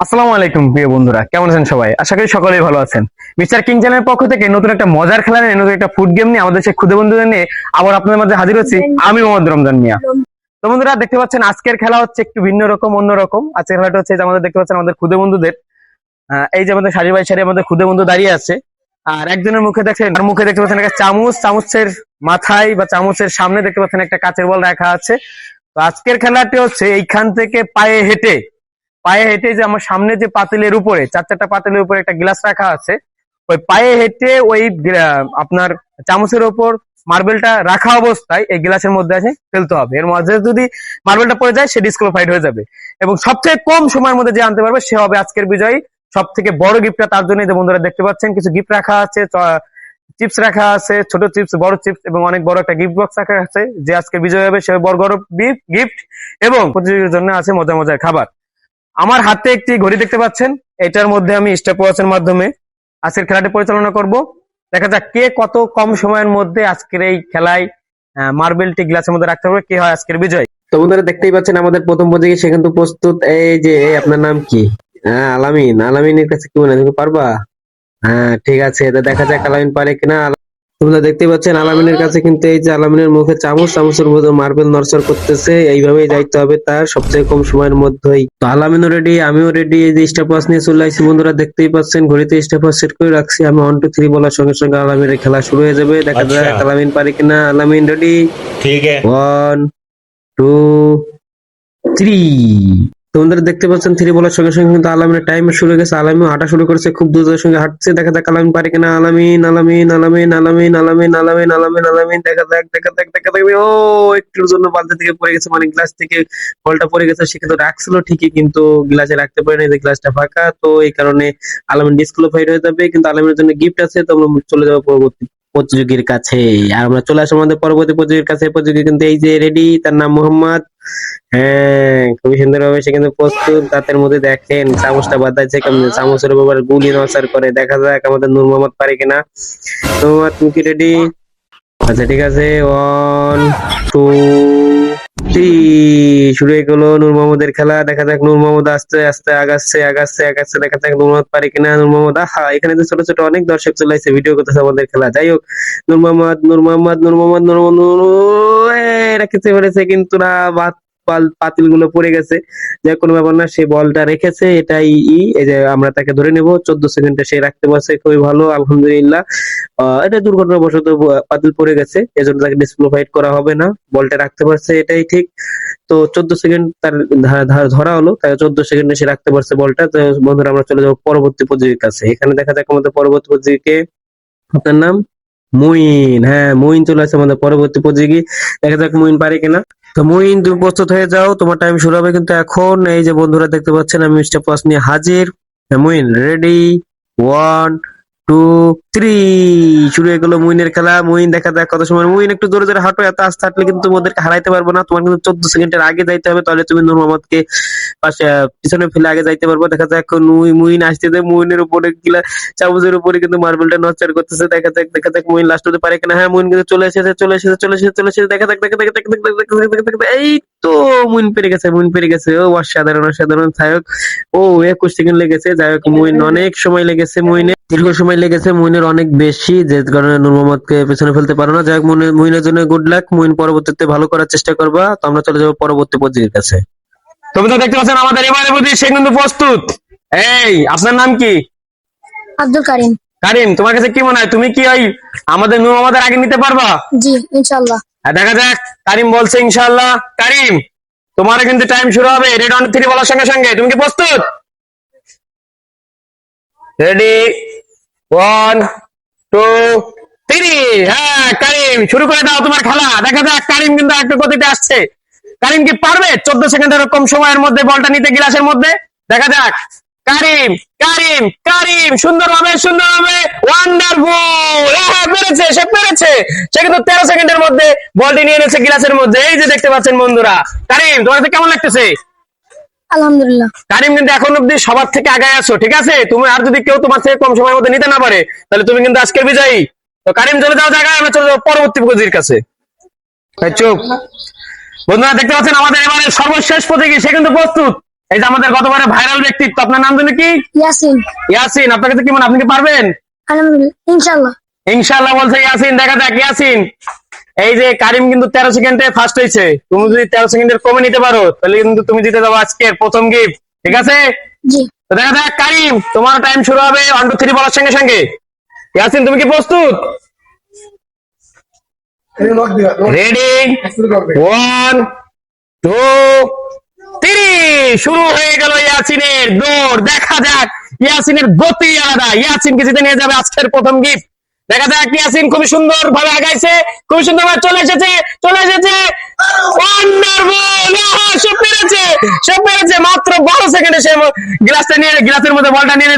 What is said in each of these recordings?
আসসালামু আলাইকুম প্রিয় বন্ধুরা কেমন আছেন সবাই? আশা করি সকলেই ভালো আছেন। মিস্টার কিং চ্যানেলের পক্ষ থেকে নতুন একটা মজার খেলা নিয়ে, নতুন একটা ফুড গেম নিয়ে আমাদের সেই ক্ষুদে বন্ধুদের নিয়ে আবার আপনাদের মাঝে হাজির হচ্ছি আমি মোহাম্মদ রমজান মিয়া। তো বন্ধুরা, দেখতে পাচ্ছেন আজকের খেলা হচ্ছে একটু ভিন্ন রকম, অন্য রকম। আজকের খেলাটা হচ্ছে আমাদের দেখতে পাচ্ছেন আমাদের ক্ষুদে বন্ধুদের। এই যে আমাদের সারি বাই সারি আমাদের ক্ষুদে বন্ধু দাঁড়িয়ে আছে। আর একজনের মুখে দেখছেন তার মুখে দেখতে পাচ্ছেন একটা চামচ, চামচের মাথায় বা চামচের সামনে দেখতে পাচ্ছেন একটা কাচের বল রাখা আছে। তো আজকের খেলাটি হচ্ছে এইখান থেকে পায়ে হেঁটে পায়ে হেঁটে যে আমার সামনে যে পাতিলের উপরে, চার চারটা পাতিলের উপরে একটা গ্লাস রাখা আছে। ওই পায়ে হেঁটে ওই আপনার চামচের ওপর মার্বেলটা রাখা অবস্থায় এই গ্লাসের মধ্যে আছে, ফেলতে হবে। এর মধ্যে যদি মার্বেলটা পড়ে যায়, সে ডিসকোয়ালিফাইড হয়ে যাবে। এবং সবচেয়ে কম সময়ের মধ্যে যে আনতে পারবে, সে হবে আজকের বিজয়ী। সব থেকে বড় গিফটটা তার জন্য বন্ধুরা দেখতে পাচ্ছেন, কিছু গিফট রাখা আছে চিপস রাখা আছে, ছোট চিপস বড় চিপস এবং অনেক বড় একটা গিফট বক্স রাখা আছে, যে আজকে বিজয় হবে, সে বড় বড় গিফট এবং প্রতিযোগীর জন্য আছে মজার মজার খাবার। আমার হাতে একটি ঘড়ি দেখতে পাচ্ছেন, এটার মধ্যে আমি স্টেপ ওয়াচের মাধ্যমে আজকের খেলাটি পরিচালনা করব। দেখা যাক কে কত কম সময়ের মধ্যে আজকের এই খেলায় মার্বেলটি গ্লাসের মধ্যে রাখতে পারবে, কে হয় আজকের বিজয়? তো বন্ধুরা দেখতেই পাচ্ছেন আমাদের প্রথম পর্যায়ে সে কিন্তু প্রস্তুত। এই যে আপনার নাম কি? হ্যাঁ আলামিন। আলামিনের কাছে কি মনে তুমি পারবা? হ্যাঁ ঠিক আছে। এটা দেখা যাক আলামিন পারে কিনা। তোমরা দেখতে পাচ্ছেন আলামিনের কাছে কিন্তু এই যে আলামিনের মুখে চামচ চামচের মতো মার্বেল নরচর করতেছে। এইভাবেই যাইতে হবে তার সবচেয়ে কম সময়ের মধ্যেই। তো আলামিন রেডি আমিও রেডি এই যে স্টাফাস নিয়ে চলে আসছি। বন্ধুরা দেখতেই পাচ্ছেন ঘড়িতে স্টাফাস সেট করে রাখছি। আমি ওয়ান টু থ্রি বলার সঙ্গে সঙ্গে আলামিনের খেলা শুরু হয়ে যাবে। দেখা আচ্ছা। যাক আলামিন পারে কিনা। আলামিন রেডি ঠিক আছে। ওয়ান টু থ্রি তোমাদের দেখতে পাচ্ছেন থ্রি বলার সঙ্গে সঙ্গে কিন্তু আলামিনের টাইম শুরু হয়ে গেছে। আলামিন হাঁটা শুরু করেছে, খুব দ্রুতের সঙ্গে হাঁটছে। দেখা যাক আলামিন পারে কিনা। আলামিন আলামিন আলামিন আলামিন আলামিন আলামিন আলামিন আলামিন। দেখা যাক দেখা যাক দেখা যাক। ও, একটুর জন্য বালতি থেকে পড়ে গেছে মানে গ্লাস থেকে বলটা পড়ে গেছে। সে কিন্তু রাখছিল, ঠিকই কিন্তু গ্লাসে রাখতে পারে না যে গ্লাসটা ফাঁকা, তো এই কারণে আলামিন ডিসকোয়ালিফাইড হয়ে যাবে। কিন্তু আলামিনের জন্য গিফট আছে, তো আমরা চলে যাব পরবর্তী প্রতিযোগীর কাছে। আর আমরা চলে আসব আমাদের পরবর্তী প্রতিযোগীর কাছে। প্রতিযোগী কিন্তু এই যে রেডি, তার নাম মোহাম্মদ। হ্যাঁ খুবই সুন্দর ভাবে সে কিন্তু প্রস্তুত। মধ্যে দেখেন গুলি করে। দেখা যাক আমাদের পারে কিনা। তুমি কি রেডি আচ্ছা ঠিক আছে। ওয়ান টু থ্রি শুরু হয়ে গেল নূর মোহাম্মদের খেলা দেখা যাক নূর মোহাম্মদ আস্তে আস্তে আগাচ্ছে আগাচ্ছে আগাচ্ছে দেখা যাক নূর মোহাম্মদ পারে কিনা নূর মোহাম্মদ আহা এখানে তো ছোট ছোট অনেক দর্শক চলে আসছে ভিডিও করতেছে আমাদের খেলা যাই হোক নূর মোহাম্মদ নূর মোহাম্মদ নূর মোহাম্মদ নূর মোহাম্মদ রাখতে পেরেছে কিন্তু না বাত পাতিলগুলো পড়ে গেছে। যে কোনো ব্যাপার না, সে বলটা রেখেছে, এটাই ই। এই যে আমরা তাকে ধরে নেব, চোদ্দ সেকেন্ডে সে রাখতে পারছে, খুবই ভালো, আলহামদুলিল্লাহ। এটা দুর্ঘটনাবশত পাতিল পড়ে গেছে, এজন্য তাকে ডিসক্লোফাইড করা হবে না, বলটা রাখতে পারছে, এটাই ঠিক। তো চোদ্দ সেকেন্ড তার ধরা হলো, তাই চোদ্দ সেকেন্ডে সে রাখতে পারছে বলটা। তো বন্ধুরা, আমরা চলে যাব পরবর্তী প্রতিযোগীর কাছে। এখানে দেখা যাক আমাদের পরবর্তী প্রতিযোগীকে আপনার নাম মুইন। হ্যাঁ মুইন চলে আসছে আমাদের পরবর্তী প্রতিযোগী দেখা যাক মুইন পারে কিনা। তো মুইন, তুমি প্রস্তুত হয়ে যাও, তোমার টাইম শুরু হবে কিন্তু এখন। এই যে বন্ধুরা দেখতে পাচ্ছেন, আমি মিস্টার পাস নিয়ে হাজির। মুইন রেডি ওয়ান টু থ্রি শুরু হয়ে গেল মুইনের খেলা। মুইন দেখা যাক কত সময়। মুইন একটু জোরে জোরে হাঁটো এত আস্তে হাঁটলে কিন্তু তোমাদেরকে হারাইতে পারব না। তোমার কিন্তু চোদ্দ সেকেন্ডের আগে যাইতে হবে, তাহলে তুমি নূর মোহাম্মদকে পাশে পিছনে ফেলে আগে যাইতে পারব। দেখা যাক মুই মুইন আসতেছে মুইনের উপরে গিলা চামচের উপরে কিন্তু মার্বেলটা নচার করতেছে। দেখা যাক দেখা যাক মুইন লাস্ট হতে পারে কিনা। হ্যাঁ মুইন কিন্তু চলে এসেছে চলে এসেছে চলে এসেছে চলে এসেছে। দেখা যাক, দেখা দেখা দেখা দেখা এই তো মুইন পেরে গেছে, মুইন পেরে গেছে। ও, অসাধারণ অসাধারণ। থাক ও, একুশ সেকেন্ড লেগেছে। যাই হোক, মুইন অনেক সময় লেগেছে মুইনে দীর্ঘ সময় লেগেছে মুইনের অনেক বেশি যে কারণে নূর মোহাম্মদকে পেছনে ফেলতে পারো না। যাই হোক মুইনের- জন্য গুড লাক মুইন পরবর্তীতে ভালো করার চেষ্টা করবা। তো আমরা চলে যাব পরবর্তী প্রতিযোগীর কাছে। তুমি তো দেখতে পাচ্ছেন আমাদের এবারে প্রতি সে কিন্তু প্রস্তুত? এই আপনার নাম কি? আব্দুল কারিম। কারিম তোমার কাছে কি মনে হয়? তুমি কি ওই আমাদের নূর মোহাম্মদের আগে নিতে পারবা? জি ইনশাল্লাহ আর দেখা যাক। কারিম বলছে ইনশাআল্লাহ। কারিম তোমার কিন্তু টাইম শুরু হবে। রেড অন থ্রি বলার সঙ্গে সঙ্গে। তুমি কি প্রস্তুত? রেডি ওয়ান টু থ্রি হ্যাঁ কারিম শুরু করে দাও তোমার খেলা। দেখা যাক কারিম কিন্তু একটু গতিতে আসছে। কারিম কি পারবে? চোদ্দ সেকেন্ডের কম সময়ের মধ্যে বলটা নিতে গ্লাসের মধ্যে। দেখা যাক। কারিম কারিম কারিম সুন্দর হবে সুন্দর হবে ওয়ান্ডারফুল পেরেছে, সে পেরেছে। সে কিন্তু তেরো সেকেন্ডের মধ্যে বলটি নিয়ে এনেছে গ্লাসের মধ্যে। এই যে দেখতে পাচ্ছেন বন্ধুরা। কারিম তোমার কেমন লাগতেছে? আলহামদুলিল্লাহ। কারিম কিন্তু এখন অব্দি সবার থেকে আগায় আছো ঠিক আছে? তুমি আর যদি কেউ তোমার থেকে কম সময়ের মধ্যে নিতে না পারে তাহলে তুমি কিন্তু আজকের বিজয়ী। তো কারিম চলে যাও জায়গায় আমরা চলে যাব পরবর্তী প্রতির কাছে। চুপ। বন্ধুরা দেখতে পাচ্ছেন আমাদের এবারে সর্বশেষ প্রতীকী সে কিন্তু প্রস্তুত। এই যে আমাদের গতবারে ভাইরাল ব্যক্তিত্ব আপনার নাম জানি কি? ইয়াসিন। ইয়াসিন আপনার কাছে কি মনে আপনি কি পারবেন? আলহামদুলিল্লাহ ইনশাল্লাহ বলছে ইয়াসিন দেখা যাক ইয়াসিন। এই যে কারিম কিন্তু তেরো সেকেন্ডে ফার্স্ট হয়েছে। তুমি যদি তেরো সেকেন্ডের কমে নিতে পারো তাহলে কিন্তু তুমি জিতে যাব আজকের প্রথম গিফট ঠিক আছে? দেখা যাক কারিম তোমার টাইম শুরু হবে ওয়ান টু থ্রি বলার সঙ্গে সঙ্গে। ইয়াসিন তুমি কি প্রস্তুত? রেডি ওয়ান টু থ্রি শুরু হয়ে গেল ইয়াসিনের দৌড়। দেখা যাক ইয়াসিনের গতি আলাদা। ইয়াসিনকে জিতে নিয়ে যাবে আজকের প্রথম গিফট দেখা যাক ইয়াসিন খুবই সুন্দর ভাবে আগাইছে খুবই সুন্দর ভাবে চলে এসেছে চলে এসেছে। Wonderful! সে পেরেছে সে পেরেছে মাত্র বারো সেকেন্ডে সে গ্লাসটা নিয়ে গ্লাসের মধ্যে বলটা নিয়ে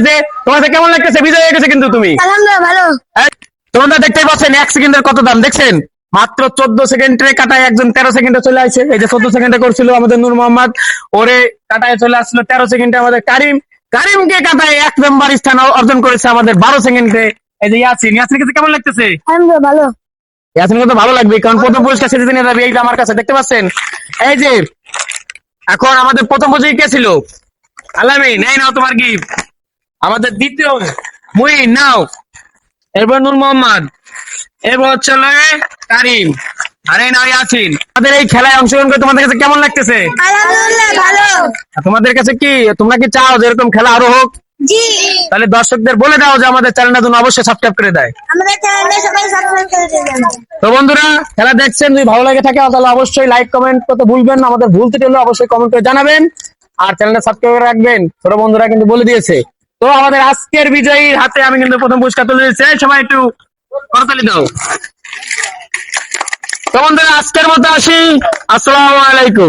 তোমার কেমন লাগতেছে? বিজয় হয়ে গেছে কিন্তু তুমি। ভালো। তোমরা দেখতেই পাচ্ছেন এক সেকেন্ডের কত দাম দেখছেন? মাত্র চোদ্দ সেকেন্ডে কাটায় একজন তেরো সেকেন্ডে চলে আসছে এই যে চোদ্দ সেকেন্ডে করছিল আমাদের নূর মোহাম্মদ ওরে কাটায় চলে আসলো তেরো সেকেন্ডে আমাদের কারিম। কারিমকে কাটায় এক নম্বর স্থান অর্জন করেছে আমাদের বারো সেকেন্ডে। এই যে ইয়াসিন ইয়াসিন কাছে কেমন লাগতেছে? ভালো। ভালো লাগবে কারণ প্রথম পুরস্কার নিয়ে যাবে এই যে আমার কাছে দেখতে পাচ্ছেন? এই যে এখন আমাদের প্রথম কে ছিল? আলামি নেই নাও তোমার গিফট আমাদের দ্বিতীয় নাও। এরপর নূর মোহাম্মদ এরপর হচ্ছে কারিম। আরে নাও ইয়াসিন। আমাদের এই খেলায় অংশগ্রহণ করে তোমাদের কাছে কেমন লাগতেছে? তোমাদের কাছে কি তোমরা কি চাও যে এরকম খেলা আরও হোক? তাহলে দর্শকদের বলে দাও যে আমাদের চ্যানেলটা জন্য অবশ্যই সাবস্ক্রাইব করে দেয়। আমাদের চ্যানেলে সবাই সাবস্ক্রাইব করে দেবেন তো বন্ধুরা খেলা দেখছেন যদি ভালো লাগে থাকে তাহলে অবশ্যই লাইক কমেন্ট করতে ভুলবেন না। আমাদের ভুল ত্রুটি হলে অবশ্যই কমেন্ট করে জানাবেন। আর চ্যানেলটা সাবস্ক্রাইব করে রাখবেন। ছোট বন্ধুরা কিন্তু বলে দিয়েছে। তো আমাদের আজকের বিজয়ীর হাতে আমি কিন্তু প্রথম পুরস্কার তুলে দিয়েছি। সবাই একটু করতালি দাও। তো বন্ধুরা আজকের মতো আসি। আসসালামু আলাইকুম।